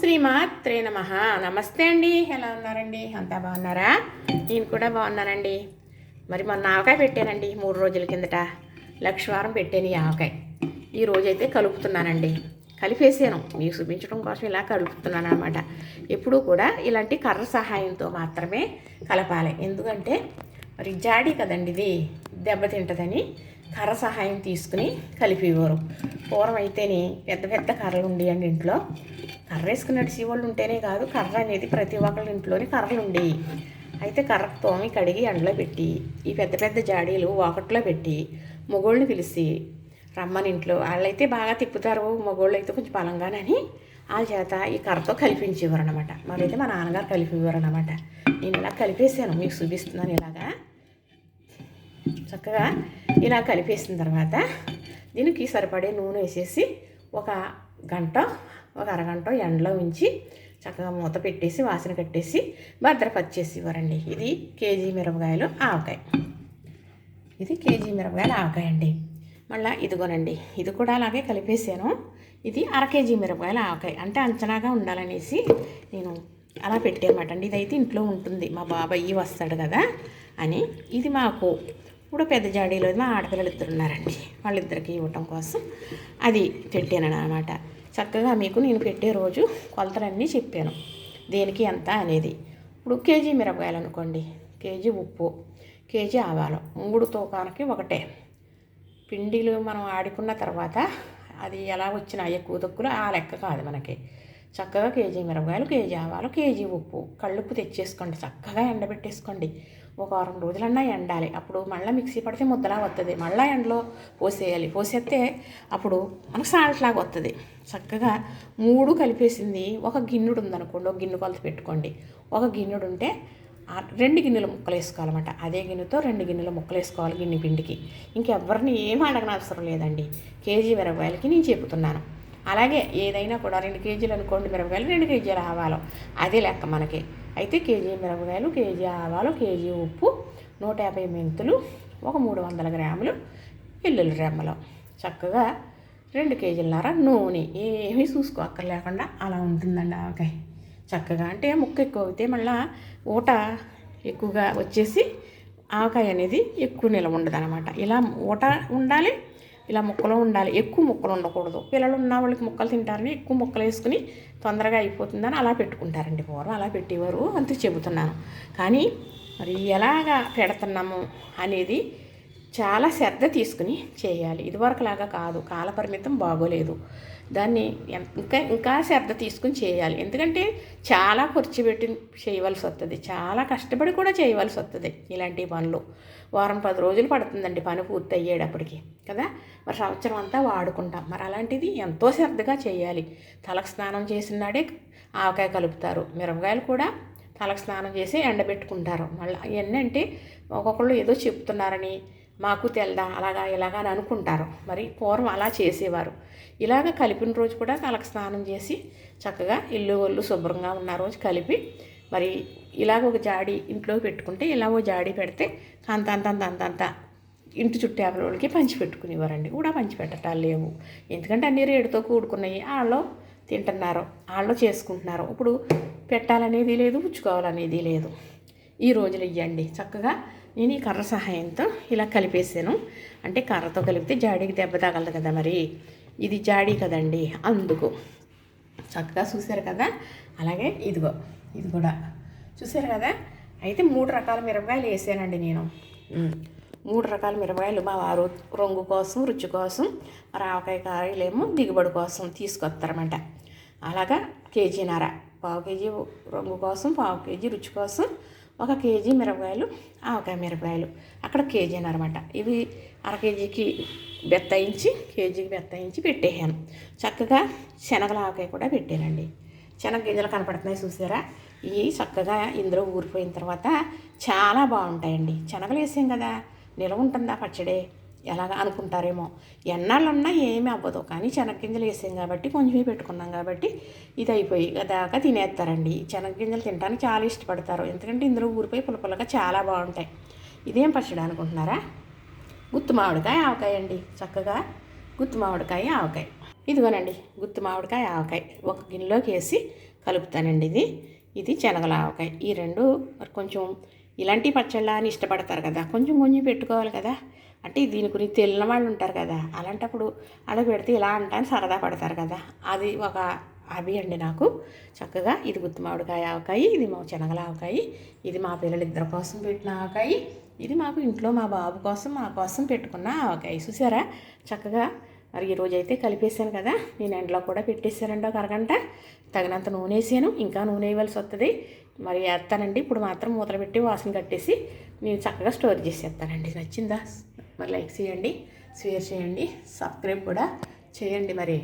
శ్రీమాత్రే నమ. నమస్తే అండి. ఎలా ఉన్నారండి? అంతా బాగున్నారా? నేను కూడా బాగున్నానండి. మరి మొన్న ఆవకాయ పెట్టానండి మూడు రోజుల కిందట. లక్షవారం పెట్టాను ఈ ఆవకాయ. ఈ రోజైతే కలుపుతున్నానండి. కలిపేసాను. మీకు చూపించడం కోసం ఇలా కలుపుతున్నాను అనమాట ఎప్పుడూ కూడా ఇలాంటి కర్ర సహాయంతో మాత్రమే కలపాలి. ఎందుకంటే మరి జాడీ కదండి ఇది. దెబ్బతింటదని కర్ర సహాయం తీసుకుని కలిపేవారు పూర్వం అయితేనే పెద్ద పెద్ద కర్రలు ఉండేయండి ఇంట్లో. కర్ర వేసుకుని నడిచే వాళ్ళు ఉంటేనే కాదు కర్ర అనేది ప్రతి ఒక్కళ్ళ ఇంట్లోని కర్రలు ఉండేవి అయితే కర్ర తోమి కడిగి ఎండలో పెట్టి ఈ పెద్ద పెద్ద జాడీలు ఒకటిలో పెట్టి మొగోళ్ళని పిలిచి రమ్మని ఇంట్లో వాళ్ళైతే బాగా తిప్పుతారు మగోళ్ళు అయితే కొంచెం బలంగానని వాళ్ళ చేత ఈ కర్రతో కలిపించేవారు అనమాట మరైతే మా నాన్నగారు కలిపేవారు అనమాట నేను ఇలా కలిపేసాను మీకు చూపిస్తున్నాను ఇలాగా. చక్కగా ఇలా కలిపేసిన తర్వాత దీనికి సరిపడే నూనె వేసేసి ఒక గంట ఒక అరగంట ఎండలో ఉంచి చక్కగా మూత పెట్టేసి వాసన కట్టేసి భద్రపరిచేసి ఇవ్వరండి ఇది కేజీ మిరపకాయలు ఆవకాయ. ఇది కేజీ మిరపకాయలు ఆవకాయ అండి. మళ్ళీ ఇదిగోనండి ఇది కూడా అలాగే కలిపేసాను. ఇది అర కేజీ మిరపకాయలు ఆవకాయ. అంటే అంచనాగా ఉండాలనేసి నేను అలా పెట్టానమాట అండి. ఇదైతే ఇంట్లో ఉంటుంది. మా బాబాయ్ వస్తాడు కదా అని. ఇది మాకు ఇప్పుడు పెద్ద జాడీలో మా ఆడపిల్లలు ఇద్దరు ఉన్నారండి. వాళ్ళిద్దరికి ఇవ్వటం కోసం అది పెట్టాను అనమాట చక్కగా మీకు నేను పెట్టే రోజు కొలతలన్నీ చెప్పాను. దేనికి ఎంత అనేది. ఇప్పుడు కేజీ మిరపకాయలు అనుకోండి. కేజీ ఉప్పు కేజీ ఆవాలు. మూడు తూకానికి ఒకటే. పిండిలు మనం ఆడుకున్న తర్వాత అది ఎలా వచ్చినా ఎక్కువ తక్కువ ఆ లెక్క కాదు మనకి. చక్కగా కేజీ మిరపకాయలు కేజీ ఆవాలు కేజీ ఉప్పు. కళ్ళుప్పు తెచ్చేసుకోండి. చక్కగా ఎండబెట్టేసుకోండి. ఒక వారం రోజులన్నా ఎండాలి. అప్పుడు మళ్ళీ మిక్సీ పడితే ముద్దలా వస్తుంది మళ్ళీ ఎండలో పోసేయాలి. పోసేస్తే అప్పుడు మనకు సాల్ట్ లాగా వస్తుంది చక్కగా మూడు కలిపేసింది. ఒక గిన్నెడు ఉందనుకోండి ఒక గిన్నె కొలత పెట్టుకోండి. ఒక గిన్నెడు ఉంటే రెండు గిన్నెల ముక్కలు వేసుకోవాలన్నమాట. అదే గిన్నెతో రెండు గిన్నెల ముక్కలు వేసుకోవాలి గిన్నె పిండికి. ఇంకెవరిని ఏం అడగన అవసరం లేదండి. కేజీ మిరపకాయలకి నేను చెబుతున్నాను. అలాగే ఏదైనా కూడా రెండు కేజీలు అనుకోండి మిరపకాయలు రెండు కేజీలు ఆవాలు. అదే లెక్క మనకి. అయితే కేజీ మిరపకాయలు కేజీ ఆవాలు కేజీ ఉప్పు నూట యాభై మెంతులు ఒక మూడు వందల గ్రాములు వెల్లుల్లి రెమ్మలు. చక్కగా రెండు కేజీలన్నర నూనె. ఏమీ చూసుకోక్కర్లేకుండా అలా ఉంటుందండి ఆవకాయ. చక్కగా అంటే ముక్క ఎక్కువ అయితే మళ్ళా ఊట ఎక్కువగా వచ్చేసి ఆవకాయ అనేది ఎక్కువ నిలవ ఉండదు అనమాట ఇలా ఊట ఉండాలి ఇలా ముక్కలో ఉండాలి. ఎక్కువ ముక్కలు ఉండకూడదు. పిల్లలు ఉన్న వాళ్ళకి ముక్కలు తింటారని ఎక్కువ ముక్కలు వేసుకుని తొందరగా అయిపోతుందని అలా పెట్టుకుంటారండి పూర్వం. అలా పెట్టేవారు అంతే చెబుతున్నాను. కానీ మరి ఎలాగా పెడుతున్నాము అనేది చాలా శ్రద్ధ తీసుకుని చేయాలి. ఇదివరకులాగా కాదు. కాలపరిమితం బాగోలేదు. దాన్ని ఇంకా ఇంకా శ్రద్ధ తీసుకుని చేయాలి. ఎందుకంటే చాలా ఖర్చు పెట్టి చేయవలసి వస్తుంది చాలా కష్టపడి కూడా చేయవలసి వస్తుంది ఇలాంటి పనులు. వారం పది రోజులు పడుతుందండి పని పూర్తి అయ్యేటప్పటికి కదా? మరి సంవత్సరం అంతా వాడుకుంటాం. మరి అలాంటిది ఎంతో శ్రద్ధగా చేయాలి. తలకు స్నానం చేసినాడే ఆవకాయ కలుపుతారు. మిరపకాయలు కూడా తలకు స్నానం చేసి ఎండబెట్టుకుంటారు. మళ్ళీ అవన్నీ అంటే ఒక్కొక్కళ్ళు ఏదో చెప్తున్నారని మాకు తెల్దా? అలాగా ఇలాగా అని అనుకుంటారు. మరి పూర్వం అలా చేసేవారు. ఇలాగ కలిపిన రోజు కూడా తలకు స్నానం చేసి చక్కగా ఇల్లు ఒళ్ళు శుభ్రంగా ఉన్న రోజు కలిపి మరి ఇలాగ ఒక జాడి ఇంట్లో పెట్టుకుంటే ఇలా ఓ జాడి పెడితే అంత అంత అంత అంత ఇంటి వాళ్ళకి పంచి పెట్టుకునేవారండి కూడా పంచి పెట్టటాలు లేవు. ఎందుకంటే అన్ని రేటుతో కూడుకున్నాయి. వాళ్ళు తింటున్నారు. వాళ్ళు చేసుకుంటున్నారు. ఇప్పుడు పెట్టాలనేది లేదు పుచ్చుకోవాలనేది లేదు. ఈ రోజులు ఇవ్వండి చక్కగా నేను ఈ కర్ర సహాయంతో ఇలా కలిపేసాను. అంటే కర్రతో కలిపితే జాడీకి దెబ్బ తగలదు కదా మరి. ఇది జాడీ కదండి అందుకు. చక్కగా చూశారు కదా? అలాగే ఇదిగో ఇది కూడా. చూశారు కదా? అయితే మూడు రకాల మిరపకాయలు వేసానండి నేను. మూడు రకాల మిరపకాయలు మా వారు రంగు కోసం రుచి కోసం ఆవకాయ కాయలేమో దిగుబడి కోసం తీసుకొస్తారన్నమాట. అలాగా కేజీన్నర పావు కేజీ రంగు కోసం పావు కేజీ రుచి కోసం ఒక కేజీ మిరపకాయలు ఆవకాయ మిరపకాయలు. అక్కడ కేజీ అనమాట ఇవి అర కేజీకి బెత్తాయించి కేజీకి బెత్తాయించి పెట్టేసాను చక్కగా శనగల ఆవకాయ కూడా పెట్టానండి. శనగ గింజలు కనపడుతున్నాయి చూసారా? ఇవి చక్కగా ఇందులో ఊరిపోయిన తర్వాత చాలా బాగుంటాయండి. శనగలు వేసాం కదా నిలవ ఉంటుందా పచ్చడి? ఎలాగ అనుకుంటారేమో. ఎన్నాళ్ళన్నా ఏమీ అవ్వదు. కానీ శనగగింజలు వేసాం కాబట్టి కొంచెమే పెట్టుకున్నాం కాబట్టి ఇది అయిపోయి దాకా తినేస్తారండి. శనగగింజలు తినడానికి చాలా ఇష్టపడతారు. ఎందుకంటే ఇందులో ఊరిపోయి పులపులగా చాలా బాగుంటాయి. ఇదేం పచ్చడి అనుకుంటున్నారా? గుత్తు మామిడికాయ ఆవకాయ అండి. చక్కగా గుత్తు మామిడికాయ ఆవకాయ. ఇదిగోనండి గుత్తు మామిడికాయ ఆవకాయ. ఒక గిన్నెలోకి వేసి కలుపుతానండి ఇది. ఇది శనగల ఆవకాయ. ఈ రెండు కొంచెం ఇలాంటి పచ్చళ్ళ అని ఇష్టపడతారు కదా. కొంచెం కొంచెం పెట్టుకోవాలి కదా. అంటే దీని గురించి తెలియని వాళ్ళు ఉంటారు కదా అలాంటప్పుడు అలా పెడితే ఇలా అంటాను సరదా పడతారు కదా. అది ఒక అవి అండి నాకు. చక్కగా ఇది గుత్తి మామిడికాయ ఆవకాయ ఇది మా శనగల ఆవకాయ ఇది మా పిల్లలిద్దరి కోసం పెట్టిన ఆవకాయ ఇది మాకు ఇంట్లో మా బాబు కోసం మా కోసం పెట్టుకున్న ఆవకాయ. చూసారా? చక్కగా మరి ఈరోజు అయితే కలిపేసాను కదా. నేను ఎండలో కూడా పెట్టేసానండి ఒక అరగంట. తగినంత నూనె వేసాను. ఇంకా నూనె వేయవలసి వస్తుంది మరి వేస్తానండి. ఇప్పుడు మాత్రం మూతలు పెట్టి వాసన కట్టేసి నేను చక్కగా స్టోర్ చేసేస్తానండి. నచ్చిందా? మరి లైక్ చేయండి షేర్ చేయండి సబ్స్క్రైబ్ కూడా చేయండి మరి.